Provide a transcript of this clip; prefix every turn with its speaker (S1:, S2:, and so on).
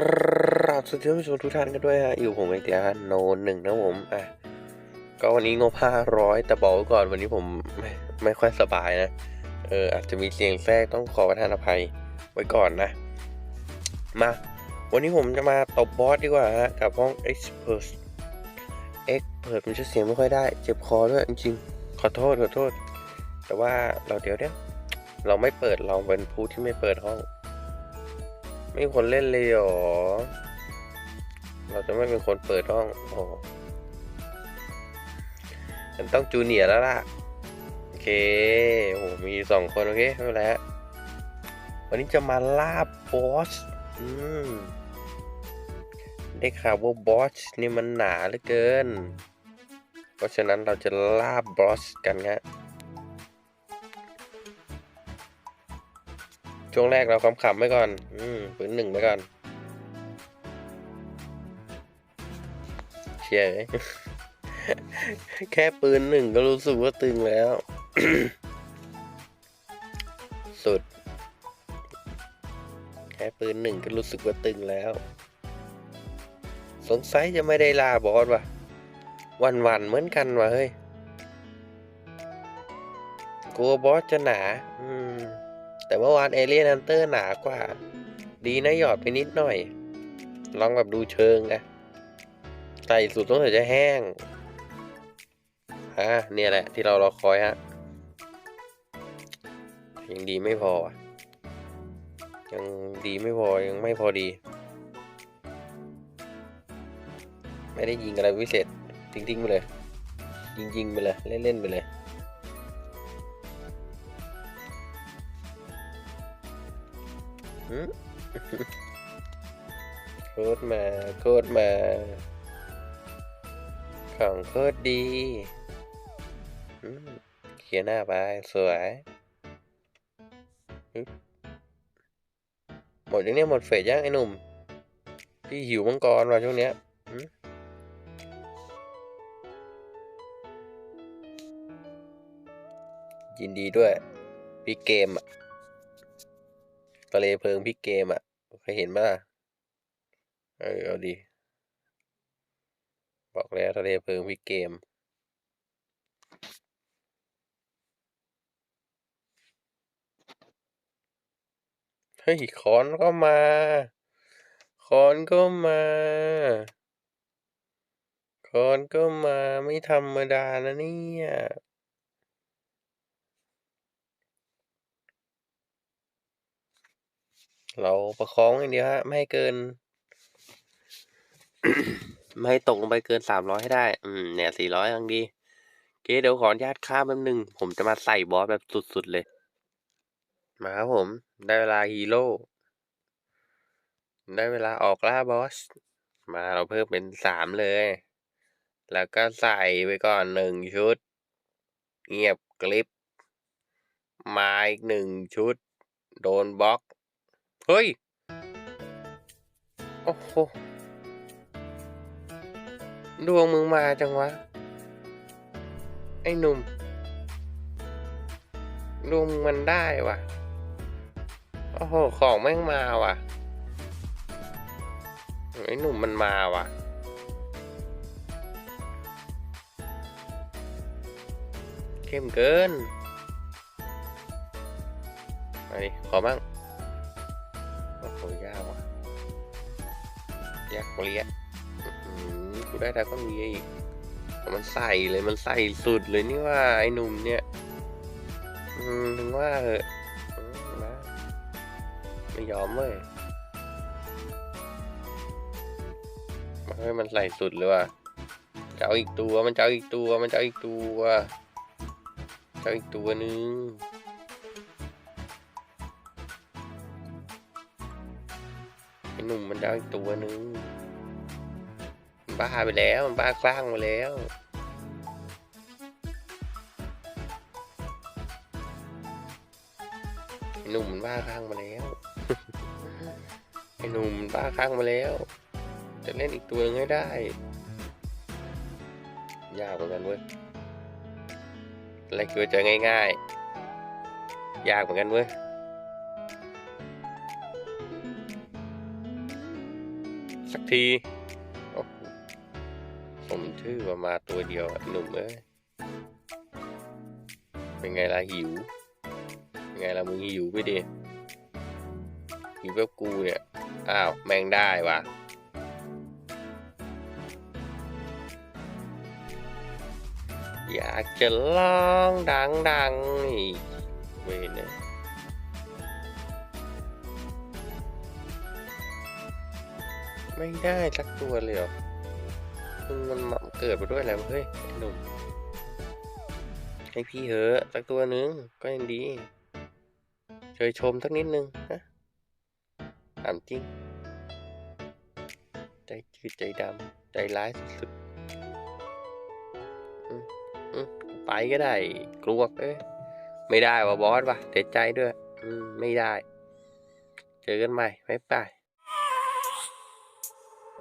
S1: กราบสวัสดีท่านผู้ชมทุกท่านกันด้วยฮะอยู่ผมไอเตียฮะโนหนึ่งนะผมอะก็วันนี้งบห้าร้อยแต่บอกก่อนวันนี้ผมไม่ไม่ค่อยสบายนะเอออาจจะมีเสียงแทรกต้องขอประทานอภัยไว้ก่อนนะ มา วันนี้ผมจะมาตบบอสดีกว่าฮะกับห้อง Expert Expert มันจะเสียงไม่ค่อยได้ เจ็บคอด้วยจริงๆขอโทษขอโทษ แต่ว่าเราเดี๋ยวเดี๋ยวเราไม่เปิดเราเป็นผู้ที่ไม่เปิดห้อง ไม่มีคนเล่นเลยหรอ เราจะไม่เป็นคนเปิดห้องโอ้ฉันต้องจูเนียร์แล้วล่ะ โอเคโอ้มีสองคนโอเคไม่เป็นไรฮะวันนี้จะมาล่าบอส อืม ได้ข่าวว่าบอสนี่มันหนาเหลือเกิน เพราะฉะนั้นเราจะล่าบอสกันฮะ ช่วงแรกเราขำๆไว้ก่อน อืมปืนหนึ่งไว้ก่อน เชียร์แค่ปืนหนึ่งก็รู้สึกว่าตึงแล้ว สุด แค่ปืนหนึ่งก็รู้สึกว่าตึงแล้ว สงสัยจะไม่ได้ลาบอสว่ะ วันวันๆเหมือนกันว่ะเฮ้ย กลัวบอสจะหนา อืม แต่เมื่อวานเอเลียน u ันเตอร์หนากว่า ดีนะหยอดไปนิดหน่อย ลองแบบดูเชิงนะใส่สุดต้องแต่จะแห้งอะเนี่ยแหละที่เรารอคอยฮะยังดีไม่พออะยังดีไม่พอ ยังไม่พอดี ไม่ได้ยิงอะไรพิเศษทิ้งๆไปเลย ยิงๆไปเลย เล่นๆไปเลย โคตรมาโคตรมา ของโคตรดีเขียนหน้าไป สวยหมดยังเนี่ยหมดเฟสยังไอ้หนุ่ม พี่หิวมังกรว่ะช่วงเนี้ยยินดีด้วย พี่เกมอะ ทะเลเพลิงพี่เกมอะเคยเห็นปะล่ะเออเอาดีบอกแล้วทะเลเพลิงพี่เกมเฮ้ยคอนก็มาคอนก็มาคอนก็มาไม่ธรรมดานะเนี่ย เราประคองอย่างเดียวฮะ ไม่ให้เกิน ไม่ให้ตกลงไปเกินสามร้อยให้ได้ อืม เนี่ยสี่ร้อยยังดีโอเคเดี๋ยวขออนุญาตข้ามแป๊บนึง ผมจะมาใส่บอสแบบสุดๆเลย มาครับผม ได้เวลาฮีโร่ ได้เวลาออกล่าบอส มาเราเพิ่มเป็นสามเลย แล้วก็ใส่ไปก่อนหนึ่งชุด เงียบกลิป มาอีกหนึ่งชุด โดนบล็อก เฮ้ย โอ้โห ดวงมึงมาจังวะ ไอ้หนุ่ม ดวงมันได้ว่ะ โอ้โห ของแม่งมาว่ะ ไอ้หนุ่มมันมาว่ะเข้มเกินมาดิขอบ้าง โอ้โหยากว่ะยากเลี้ยอืมกูได้แต่ก็มีอีก มันใส่เลยมันใส่สุดเลยนี่ว่าไอ้หนุ่มเนี่ยถึงว่าเหอะมนะไม่ยอมเว้ยมาให้มันใส่สุดเลยว่ะจะเอาอีกตัวมันจะเอาอีกตัวมันจะเอาอีกตัวจะเอาอีกตัวนึง อ้หนุ่มมันจะเอาอีกตัวนึงมันบ้าไปแล้วมันบ้าคลั่งมาแล้วไอ้หนุ่มมันบ้าคลั่งมาแล้ว ไอ้หนุ่มมันบ้าคลั่งมาแล้ว จะเล่นอีกตัวนึงให้ได้ ยากเหมือนกันเว้ยแรกคิดจะง่ายๆ ยากเหมือนกันเว้ย สักทีโอ้โหสมชื่อว่ามาตัวเดียวหนุ่มเอ้ยเป็นไงล่ะหิว เป็นไงล่ะมึงหิวไปดิหิวแบบกูเนี่ย อ้าว แม่งได้ว่ะอยากจะร้องดังๆนี่เวเนี่ย ไม่ได้สักตัวเลยเหรอมึงมันเกิดมาด้วยอะไรเฮ้ยไอ้หนุ่มให้พี่เหอะสักตัวหนึ่งก็ยังดีเชยชมสักนิดนึงนะถามจริง ใจจืดใจดำใจร้ายสุดๆไปก็ได้ กลัวเอ้ยไม่ได้ว่ะบอสว่ะเสียใจด้วย อืม ไม่ได้ เจอกันใหม่บ๊ายบาย